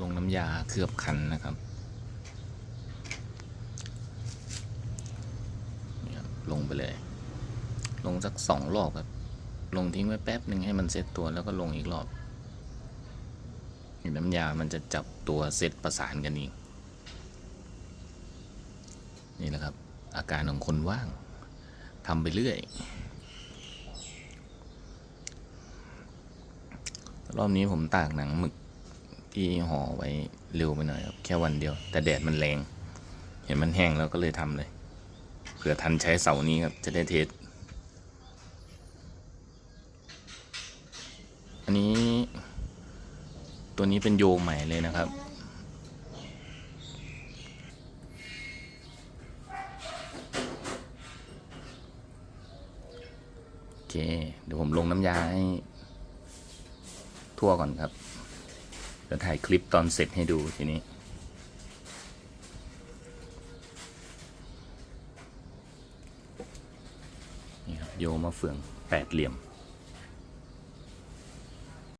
ลงน้ำยาเคลือบคันนะครับลงไปเลย ลงสักสองรอบครับ ลงทิ้งไว้แป๊บหนึ่งให้มันเซตตัวแล้วก็ลงอีกรอบน้ำยามันจะจับตัวเซตประสานกันเองนี่แหละครับ อาการของคนว่างทำไปเรื่อย รอบนี้ผมตากหนังหมึก ที่ห่อไว้เร็วไปหน่อยครับแค่วันเดียว แต่แดดมันแรง เห็นมันแห้งแล้วก็เลยทำเลยเผื่อทันใช้เสานี้ครับจะได้เทสอันนี้ ตัวนี้เป็นโยใหม่เลยนะครับโอเค เดี๋ยวผมลงน้ำยาให้ทั่วก่อนครับ เดี๋ยวถ่ายคลิปตอนเสร็จให้ดูทีนี้ นี่ครับโยมาเฟืองแปดเหลี่ยม